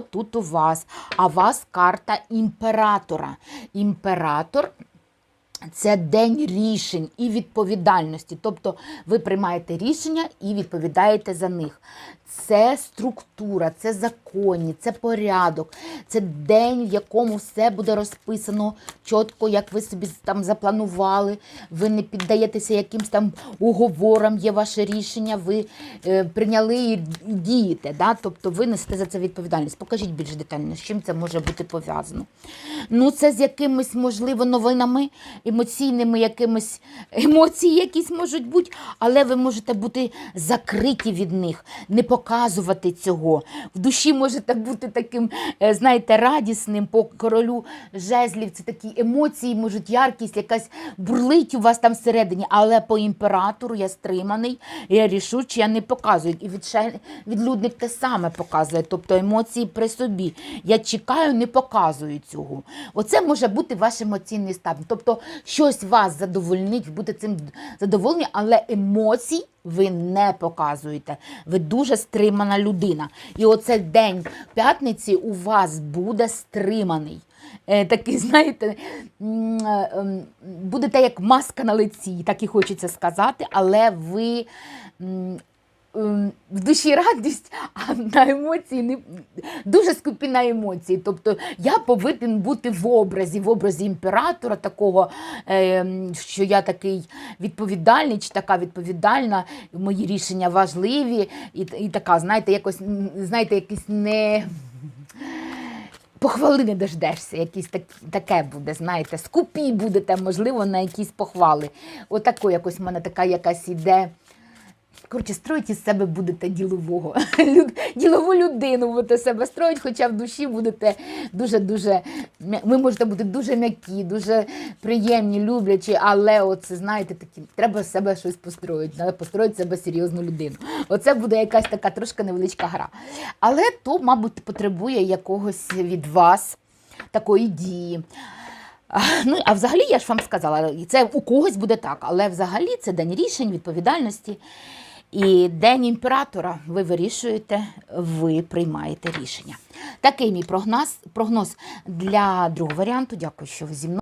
що тут у вас? А вас карта імператора. Імператор це день рішень і відповідальності. Тобто ви приймаєте рішення і відповідаєте за них. Це структура, це законні, це порядок, це день, в якому все буде розписано чітко, як ви собі там запланували. Ви не піддаєтеся якимсь там уговорам, є ваше рішення, ви е, прийняли і дієте. Да? Тобто ви несете за це відповідальність. Покажіть більш детально, з чим це може бути пов'язано. Ну, це з якимись, можливо, новинами, емоційними якимись емоції якісь можуть бути, але ви можете бути закриті від них, не показувати цього. В душі можете бути таким, е, знаєте, радісним по королю жезлів. Це такі емоції, можуть яркість, якась бурлить у вас там всередині, але по імператору я стриманий, я рішучий, я не показую. І відлюдник те саме показує, тобто емоції при собі. Я чекаю, не показую цього. Оце може бути ваш емоційний стан. Тобто щось вас задовольнить, ви будете цим задоволені, але емоцій ви не показуєте. Ви дуже стримана людина. І оце день п'ятниці у вас буде стриманий. Е, Такий, знаєте, е, ем, будете як маска на лиці, так і хочеться сказати, але ви в душі радість, а на емоції не дуже скупі на емоції. Тобто я повинен бути в образі, в образі імператора, такого, е, що я такий відповідальний, чи така відповідальна, мої рішення важливі, і, і така, знаєте, якось, знаєте, якийсь не. Похвали не дождешся, якісь так, таке буде, знаєте, скупі будете, можливо, на якісь похвали. Отако якось в мене така якась іде. Коротше, строїть із себе будете ділового, ділову людину будете себе строїть, хоча в душі будете дуже-дуже, ви можете бути дуже м'які, дуже приємні, люблячі, але оце, знаєте, такі, треба з себе щось построїти, треба построїти себе серйозну людину. Оце буде якась така трошки невеличка гра. Але то, мабуть, потребує якогось від вас такої дії. А, Ну, а взагалі, я ж вам сказала, це у когось буде так, але взагалі це день рішень, відповідальності. І день імператора ви вирішуєте, ви приймаєте рішення. Такий мій прогноз, прогноз для другого варіанту. Дякую, що ви зі мною.